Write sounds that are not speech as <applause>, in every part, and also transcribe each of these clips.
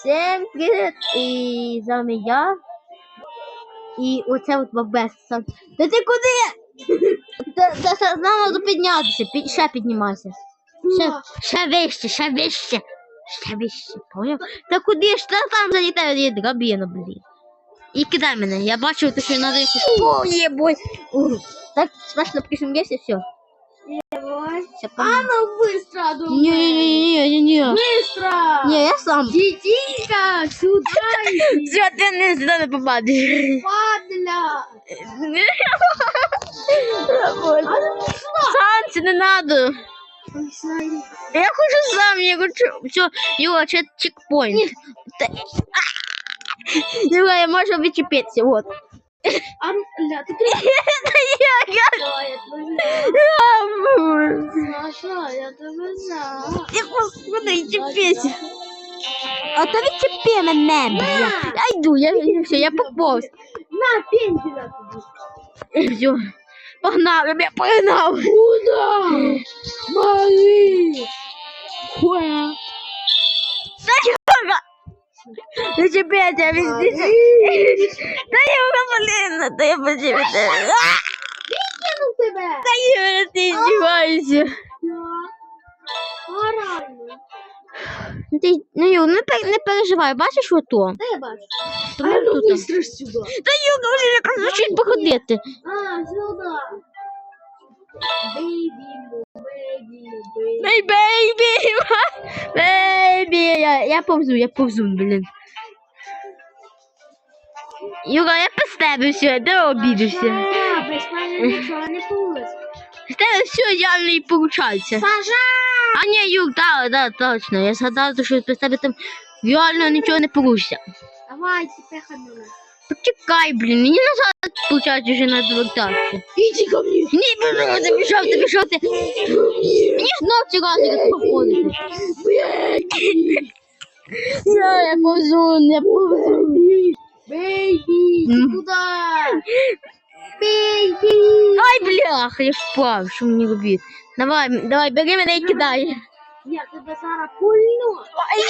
Всем привіт! І з вами я. І оце от бабес. сам. Та ти куди? Та, та, та нам треба піднятися, під, ще піднімайся. Ще, ще вище, ще вище. Ще вище, поняв? Та куди ж? Та там залітає драбина, блін. І кидай мене, я бачу, що треба якось... О! Ух, Так, смачно прийшов весь і все. Все, А ну быстро, думаю. Не-не-не-не-не. Быстро! Не, я сам. Дитинка, сюда <laughs> иди. Все, ти не сюди не попадеш. Падля. А ну сюда. Санці, не надо. Ой, смотри. Я хочу сам, я хочу. Все, Юра, це чекпоінт. Та- А! Юра, я можу відчепитися, вот. А ну, ля, ты тебя Саша, я тебя знаю. А то відчепи мене, бля. Я йду, я, все, я поповз. На, пенделя тут. Все. Я погнав. Куда? Смотри. Хуя. Відчепися, відчепися. Та Юра, блін, та я почепити. Кинул тебя. Та Юра, ти здіваєшся. Орально. Ти, ну, Юр, не, пер, не переживай, бачиш ото? Да я бачу. Тому А ну тут. быстро сюда. Та Юра, вже якраз звучить походити. А, сюда. Бей, бейбі, бейбі. Я, повзу, я повзу, блін. Юра, я без де получится. З тебе все реально і получається. А ні, Юр, да, да, точно. Я згадав, що без тебе там реально нічого не получиться. Давай, теперь ходила. Почекай, блін, мені назад, получається, вже надо вертатися. Иди ко мне. Ні, блін, ти пішов, ти пішов, ти. Мені знов ці рази походити. Я, я повзу, я повзу. Ты куда? Бейби. Ай, бляха, я впав, що мені робити? Давай, давай, бери мене і кидай. Я тебе зараз пульну. Ай,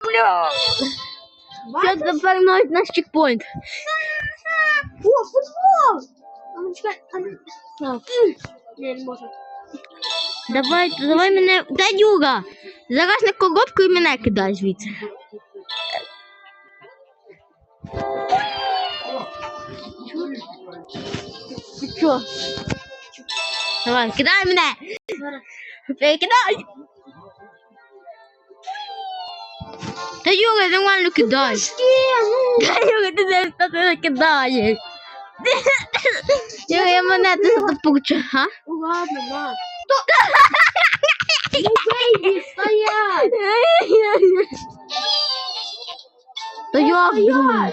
бля. Все, тепер навіть наш чекпоінт. О, футбол! А ну чекай, а ну. Так. Не. Давай, давай мене. Та Юра! Зараз на коробку і мене кидай звідси. Ти? Давай, кидай мене! Кидай! Та Юра, нормально кидай! Е, ну. Та Юра, ти не що ти кидаєш! Юра, я монети за це получу, а? Ну ладно, ладно. Бейби, стоять! Та як, блін?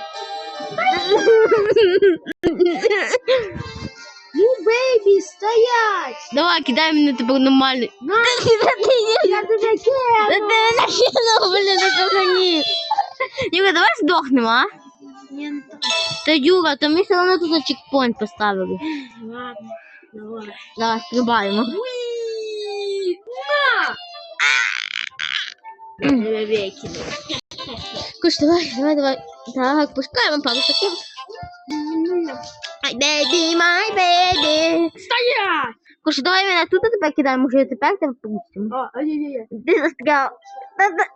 Ну, стоять! Давай, кидай мене тепер нормально. На, я тебе кину! ти мене кинув, блін, на кохані. Юра, давай здохнемо, а? Не, ну, так. Та Юра, то ми все одно тут чекпоінт поставили. Ладно, давай. Давай, стрибаємо. На! Тебе. Куш, давай, давай, давай. Так, пускаємо пару секунд. Ай, бейбі, май бейбі. Стоять! Куш, давай мене тут тепер кидаємо, може тепер тебе пустимо. А, ай-яй-яй. Ти застряв. Та- та-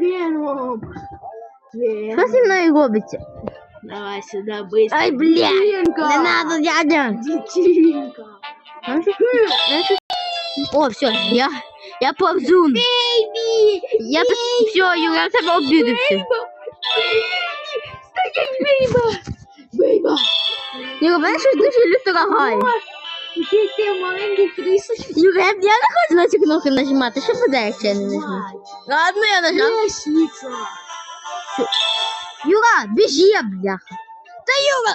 Веном! Що зі мною робиться? Давай сюда быстро. Ай, бля, Дитинка! не надо, дядя. Дитинка! Ну, що- ну, що- О, все, я, я повзу. Бейби! Я все, Юра, я в тебе обідався. Стоять, бейба! Юра, щось дуже люто лагає. Який ти маленький крисочок. Юра, я, не хочу на ці кнопки нажимати. Що буде, якщо я не нажму? Ладно, я нажав. Лестница! Юра, біжи, бляха. Та Юра!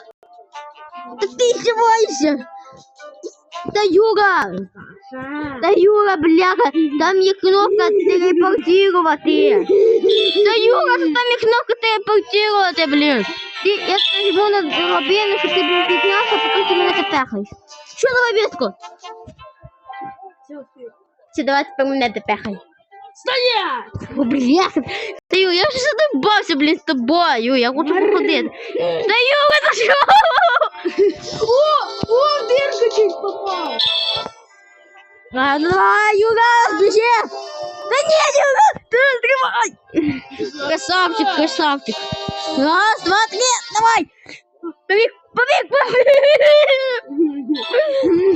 Та ти здіваєшся? Та Юра! Та Юра, бляха, там є кнопка телепортувати. Та Юра, що там є кнопка телепортувати, блін. Ти, я нажму на драбину, щоб ти був піднявся, потім ти мене тепехаєш. Що за лобітко? Все, давай тепер мене тепехай. Стоять! О, бляха. Та Юра, я вже задовбався, блін, з тобою. Я хочу походити. Та Юра, та що? О, о, в дырку чуть попал. А, давай, Юра, біжи. Та ні, Юра, ти тримай. Красавчик, красавчик. Раз, два, три, давай. Побіг, побіг, побіг.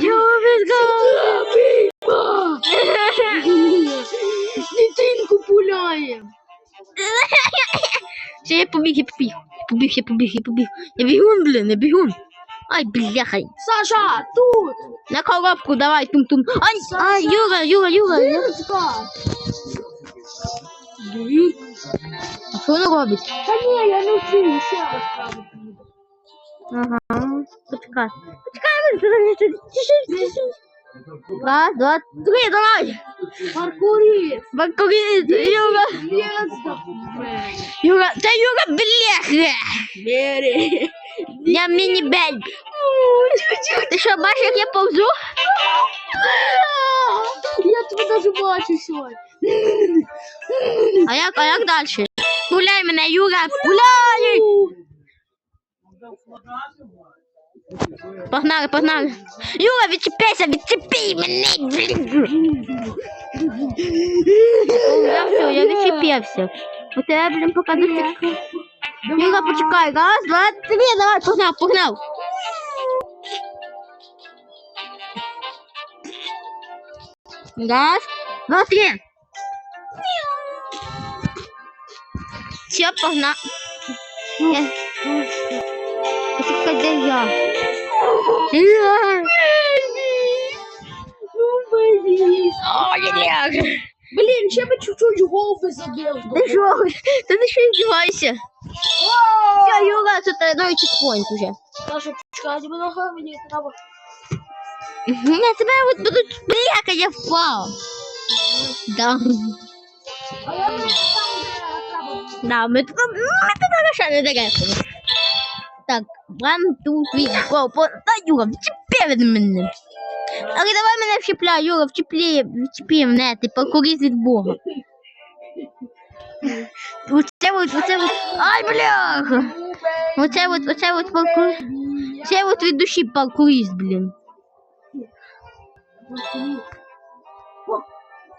Юра, Дитинку пуляє. Все, я побіг, я побіг. Побіг, я побіг, я побіг. Я бігун, блін, я бігун. Ай, бляха. Саша, тут. На коробку давай, тум-тум. Ай, ай, Юра, Юра, Юра. Дырка. А що воно робить? Да не, я научу, ще раз правда. Ага. Почекай. Почекай, ти не ти. Тише, тише. Раз, два, три, давай. Паркурист. Бакурит, Юра. Юра, та Юра, бляха. Бери. Я міні-бельб. Ти що, бачиш, як я повзу? Я тебе даже бачу сьогодні. А як, а як далі? Пуляй мене, Юра, пуляй! Погнали, погнали. Юра, відчепися, відчепи мене. Я все, я відчепився. У тебе, блін, поки. Юра, почекай. Раз, два, три, давай, погнав, погнав. Раз, два, три. Все, погнал. Я... Почекай, де я? Я. Ну, блин. Ой, ляг. Блин, ще би чуть-чуть голфи забил. Ти що? Ти не що здівайся? Все, Юра, тут е, новий чекпоінт уже. Саша, чекай, тебе нога мені треба. На тебе от будуть бляка, я впав. Да. А я не там, де треба. Да, ми тут, ну, ми тут лише не директор. Так, one, two, three, go. По... Та, Юра, вчепи від мене. Але давай мене вчепляй, Юра, вчепли, вчепи мене, ти покорись від Бога. Оце от, оце от, ай, бляха. Оце от, оце от паркур. Це от від душі паркурист, блін.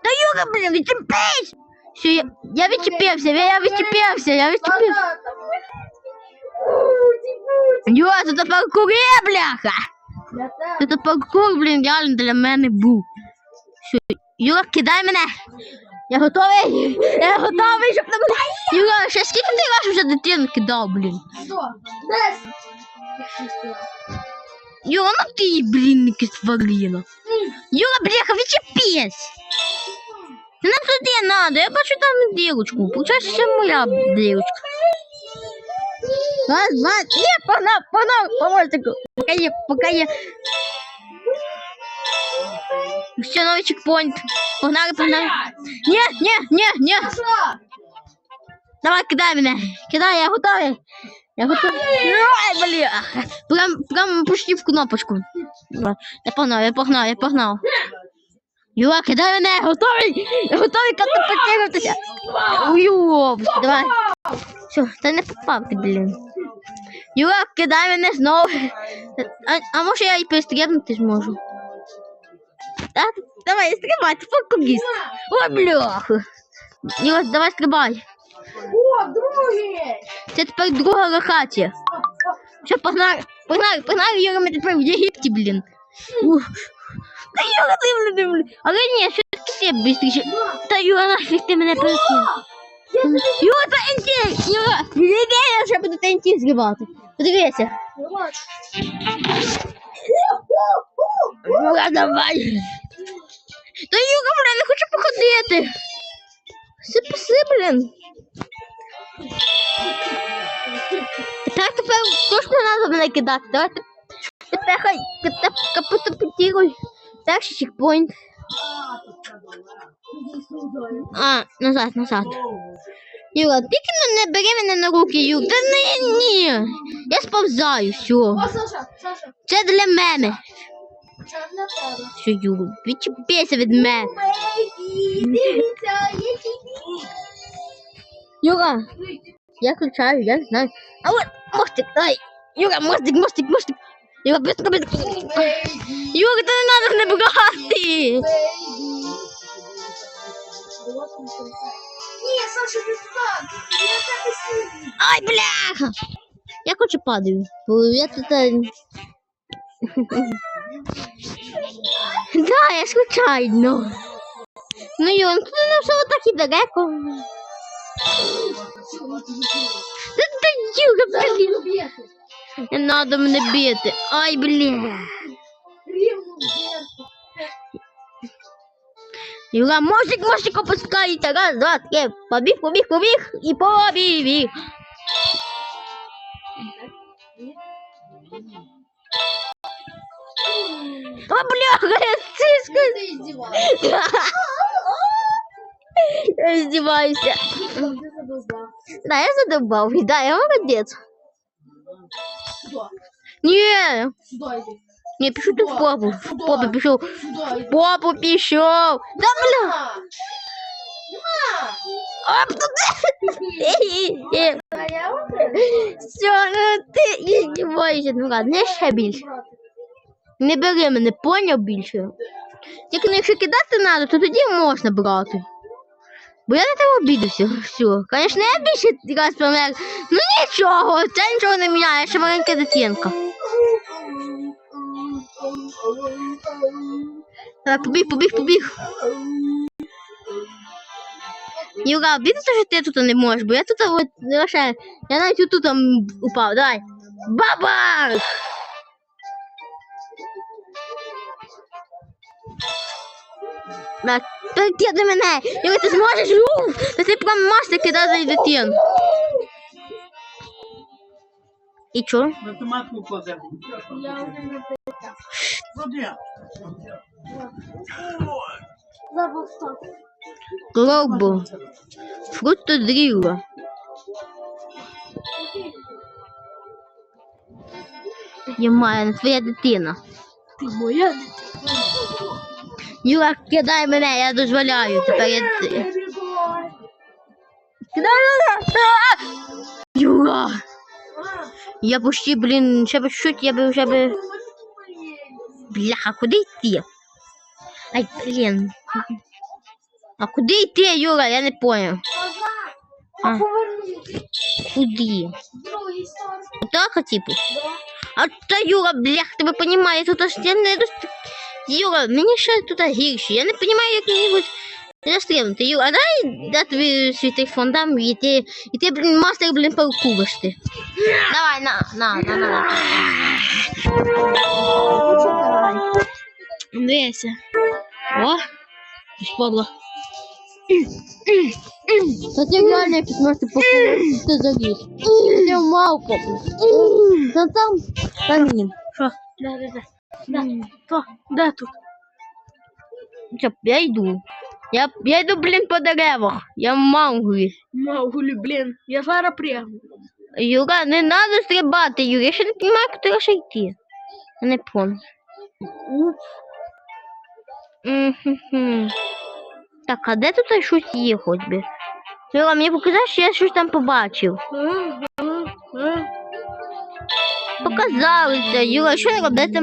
Та Юра, блін, відчепись! Все, я, я відчепився, я, я відчепився, я відчепився. Юра, тут паркури, бляха! Тут паркур, блін, реально для мене був. Все, Юра, кидай мене! Я готовий! Я готовий, щоб на мене... Юра, ще скільки ти раз вже дитину кидав, блін? Що? Десь. Юра, ну ти, блін, якась тварина. Юра, бляха, відчепись! Нам туди надо, я бачу там дірочку. Получається, це моя дірочка. Раз, два, три, погнал, погнал, помощнику. Пока є, пока є. Все, новий чекпоінт. Погнали, погнали. Ні, ні, ні, ні. Давай, кидай мене. Кидай, я готовий. Я готовий. Ай, бля. Прям, прям почти в кнопочку. Я погнав, я погнав, я погнав. Юра, кидай мене, готовий. Я готовий катапультуватися. Уйоп, давай. Все, та не попав ти, блін. Юра, кидай мене знову. А, а може я і перестрибнути зможу? Давай, стрибай, ти покубіст. Ой, бляха. Юра, давай стрибай. О, друге! Це тепер друга локація. Все, погнали, погнали, погнали, Юра, ми тепер в Єгипті, блін. Ух. Та Юра, дивлю, дивлю. Але ні, все-таки ти бистріше. Та Юра, нафіг ти мене перекинув. Юра, це НТ! Юра, іди, я вже буду ТНТ зривати. Подивися. Юра, давай. Та Юра, блін, не хочу походити. Все паси, блін. Так тепер точно треба мене кидати. Давайте. Тепер хай капотапетіруй. Перший чекпоінт. А, назад, назад. Юра, тільки ну не бери мене на руки, Юр. Та ні, ні. Я сповзаю, все. О, Саша, Саша. Це для мене. Це для тебе. Що, Юра, відчепися від мене. Бейбі, дивіться, який бій. Юра, я включаю, я знаю. А вот мостик, ай. Юра, мостик, мостик, мостик. Юра, быстро, быстро. Юра, ти не надо не брати. Ні, Саша, ти туди. Я тебе сильний. Ай, бляха. Я хочу падаю. Я тут... Да, я случайно. Ну, Юра, ну, тут не все так і далеко. Та, та, Юра, блін. Не надо мене бити. Ай, бля. Рівно. Юра, мостик, мостик опускається. Раз, два, три. Побіг, побіг, побіг і побіг. О, бляха, я циска. Ти здіваєшся. <laughs> Я издеваюся. Ти задовбав. Да, я задолбал. Да, я молодец. Сюди. Не, Сюди йди. Не, пишу ты в попу. В попу пишу. В попу пишу. Да, бля. На. На. Все, А я оце. ну ти издеваешься. Ну ладно, не ще більше. Не бери мене, поняв більше. Тільки ну, якщо кидати треба, то тоді можна брати. Бо я на тебе обідався. Все. Звісно, я більше раз помер. Ну нічого, це нічого не міняє, я ще маленька дитинка. Так, побіг, побіг, побіг. Юра, обідати, що ти тут не можеш, бо я тут от лише, я навіть тут там упав, давай. Бабах! Так, перекидай мене! Юра, ти зможеш? У! Ти прям можеш кидати дитину. І чо? Не Забув стоп. Глобу. Я маю, твоя дитина. Ти моя дитина. Юра, кидай мене, я дозволяю. Тепер я... Кидай мене! Юра! Я почти, блін, ще би чуть, я би вже би... Бляха, куди йти? Ай, блін. А куди йти, Юра? Я не понял. А. Куди? З. Так, типу? А та Юра, блях, тебе понімає, тут аж я не дост... Юра, мені ще тут гірше. Я не розумію, як мені будуть застрілити. Юра, а дай я тобі свій телефон дам і ти, і ти, блін, мастер, блін, парку вести. Давай, на, на, на, на, на. Почекай. Дивися. О, спадло. Та ти реально якийсь можете покупати, ти заліз. Ти мав попу. Та там, та ні. Що? Да, да, да. Да. То, де тут? Чоп, я йду. Я, я йду, блін, по деревах. Я мангую. Мауглі, блін. Я зараз прягну. Юра, не треба стрибати, Юра. Я ще не розумію, куди ще йти. Я не понял. Так, а де тут щось є хоч би? Юра, мені показав, що я щось там побачив. Показалося, Юра, що не робити?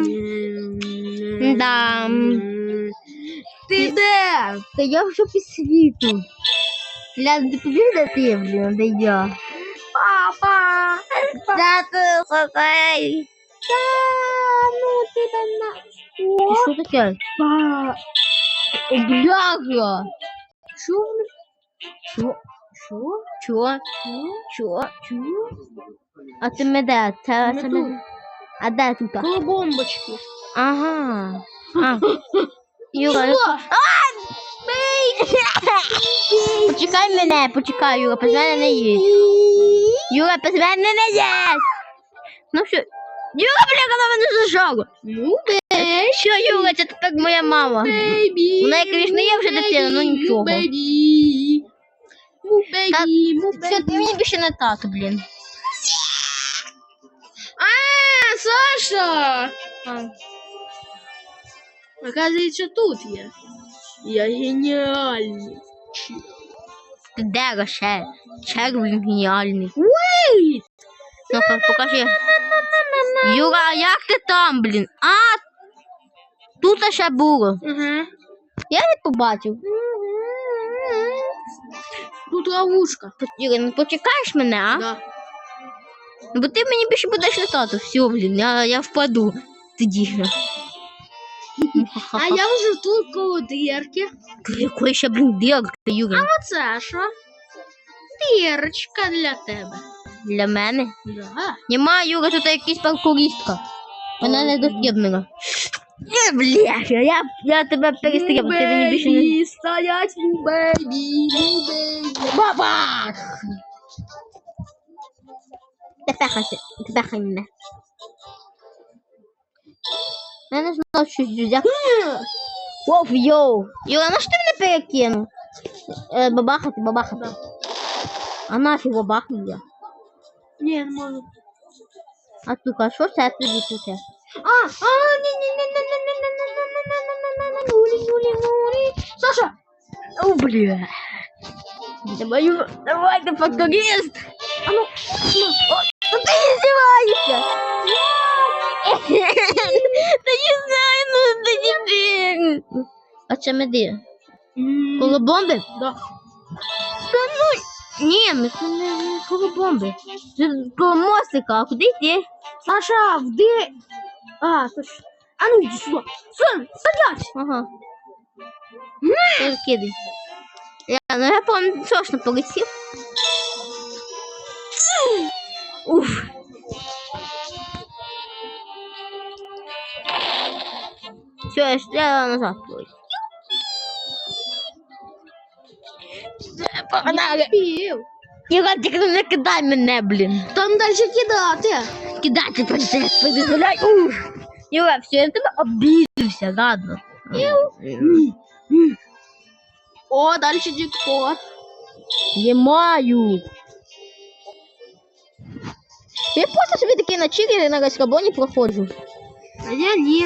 Да. Ти де? Та я вже під світу. Ля, ти де ти, блін, де я? Папа! Та ти сосай. Та, ну там на... Ти що таке? Па. О, бляха! Що? вони- Що? Що? Чо? Чо? Чого? А ти ми де? Це, Ми це тут. ми... А де тут? Коло бомбочки. Ага. А. <laughs> Юра, Що? почекай мене, почекай, Юра, без мене не є. Юра, без мене не. Ну що? Юля, вона мене зажала. Ну, бей. Що, Юля, це тепер моя мама. Бейбі. Вона, як звісно, є вже дитина, ну нічого. Бейбі. Му бейбі, му бейбі. Це мені більше не тато, блін. А, Саша! А. Оказывается, тут я. Я гениальный. Ты да, Роше. Червень гениальный. Уэй! Ну, покажи. Юра, а як ти там, блін? А, тут ще було. Ага. Я не побачив. Тут ловушка. Юра, не почекаєш мене, а? Да. Бо ти мені більше будеш літати. Все, блін, я, я впаду тоді. А я вже тут коло дірки. Якої ще, блін, дірка, Юра? Оце що? Дірочка для тебе. Для мене. Да. Нема, Юра, тут якась паркуристка. Вона не достібнена. Не, бляха, я, я тебе перестріляв, ти мені більше не... Бейбі, стоять, бейбі, бейбі. Баба! Тепер хаси, тепер хай мене. Я не знав, що зюзяк. Оф, йоу. Юра, ну що ти мене перекинув? Е, бабахати, бабахати. А нафіг бабахнув я. Ні, не можу. А тут, а що це тоді тут? А, а, ні, ні, ні, ні, ні, ні, ні, ні, ні, ні, ні, ні, ні, нулі, нулі, нулі. Саша, О, бля. Давай, давай, ты факторист. а ну, О, ну ты издеваешься. Да не знаю, ну да теперь. А це ми де? м, Коло бомби? да. Та ну, ні, ми це не, не коло бомби. Це коло мостика, а куди йти? Саша, де? А, то ж. А ну, иди сюда. Сын, стоять. Ага. Кидай. Я, ну я помню, точно полетів. Уф. Все, я назад полетів. Погнали. Юра, тільки не кидай мене, блін. Там далі кидати. Кидайте процес, подизволяй. Уф. Юра, все, я на тебе обідався, ладно. О, далі дікот. Не маю. Я просто собі такі на чилі на розкабоні проходжу. А я ні.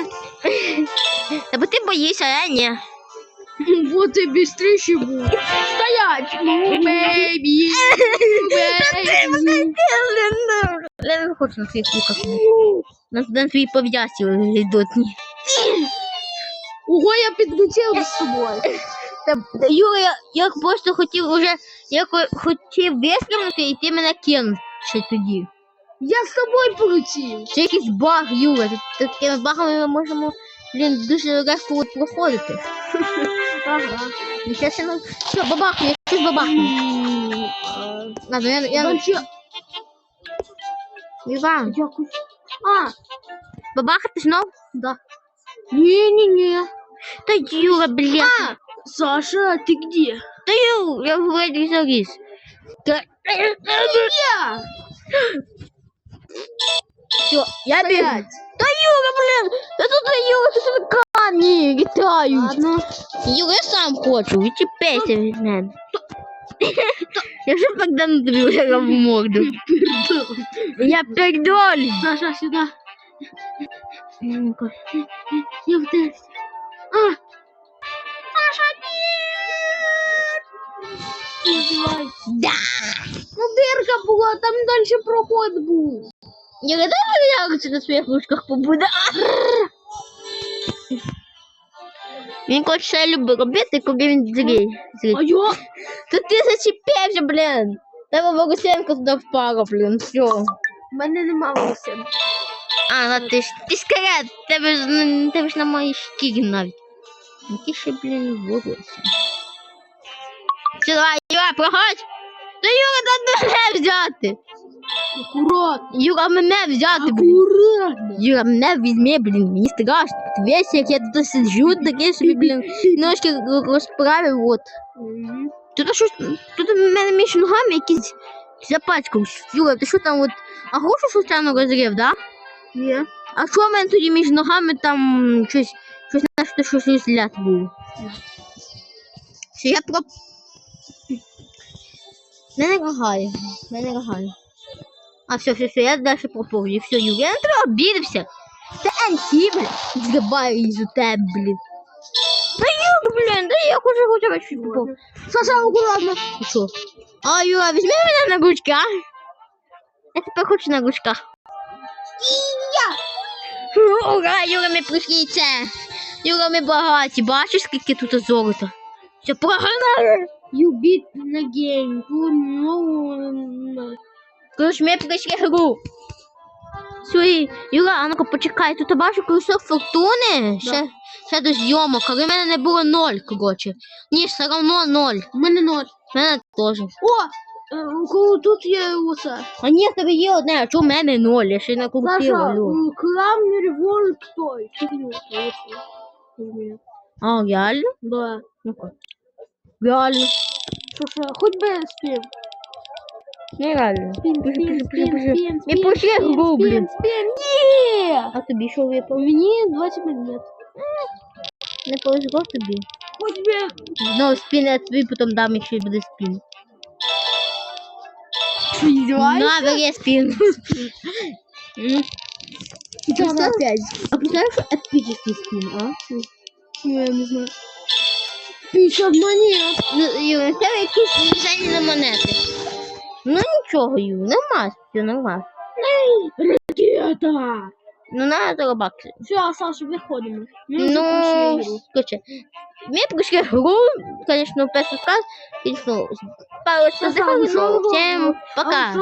Та бо ти боїшся, а я ні. Вот и быстрее буду. Стоять! Ну, бейби! бейби. Я не хочу на твоїх руках. На, на твої пов'язки ледотні. Ого, я підлетів з собою. Юра, я, я просто хотів уже, я хо- хотів вистрибнути і ти мене кинув ще тоді. Я з тобою полетів. Це якийсь баг, Юра. Такими багами ми можемо, блін, дуже легко проходити. <laughs> Ага. Сейчас я нам... Все, бабахни, я чуть бабахну. Ладно, я... я... Иван. Я. А, а! Бабаха, ты снова? Да. Не-не-не. Да Юра, блин. А! Саша, ты где? Да Юра, я в этой завис. Да... Я! Все, я, блядь. Да Юра, блядь. Это да Юра, ты Вони літають. Ладно. Його я сам хочу. І песня візьмем. Я же тогда друга в морду. Я пердоль. Саша, сюда. Я в тесте. А! Саша, нет! Да! Ну дырка была, там дальше проход был. Никогда не я на сверхушках побуду. <laughs> Він хоче все любить робити, коли він зрій. А я? Тут ти зачепився, блін. Треба Богусенко туди впала, блін, все. У мене нема волосин. А, ну ти ж ти скарет, тебе ж ну, тебе ж на моїй шкірі навіть. Які ще, блін. Все, давай, Юра, проходь. Та Юра, та мене взяти. Акуратно. Юра, мене взяти, блін. Акуратно. Юра, мене візьми, блін, мені страшно. Ти весь, як я тут сиджу, такий собі, блін, ножки розправив, от. Тут щось, тут у мене між ногами якісь запачкався. Юра, ти що там от, а грошу случайно розрив, да? Ні. А що в мене тоді між ногами там щось, щось наче щось розляд було? Що я про... Мене рогає, мене рогає. А все, все, все, я далі проповідю. Все, Юра, я на тебе обідався. Та станції, блін. Згибаю із тебе, блін. Та Юра, блін, да я хочу хоча б щось купив. Саша, аккуратно. Ну Що? А, Юра, візьми мене на ручки, а? Я тепер хочу на ручках. Ура, Юра, ми прийшли це. Юра, ми багаті. Бачиш, скільки тут золота? Все прогнали. You beat the game. You know. Короче, ми прийшли гру. Сюї, Юра, а ну-ка почекай, тут бачу колесо фортуни. Ще, ще до зйомок, але в мене не було ноль, коротше. Ні, все равно ноль. У мене ноль. В мене теж. О! е, кого тут є усе. А ні, в тебе є одне, а чого в мене ноль? Я ще й накрутила. Саша, Лю. м, Крамер Револьт той. А, реально? Да. Ну-ка. Реально. Слушай, хоть бы спим. Нереально. Спим, Пиши, спим, пиши, пиши, спим, пиши. спим, Ми спим, пошли спим, гру, спим, блін. спим. Ні! А тобі що випав? Мені 20 монет. Не повезло тобі. Хоть бы... Знову спін, я тобі потім дам, якщо буде спін. Что, издеваешься? На, бери спін. М. И там Представь- опять. А представляешь, что эпический спин, а? Ну, я не знаю. 50 монет. Юр, у тебе якісь на монети. Ну нічого, Юр, нема, все нормально. Ракета! Ну, надо робакси. Все, Саша, уже Ну, короче, ми прийшли гру, конечно, перший раз, звісно, пару сказали, ну, всем пока.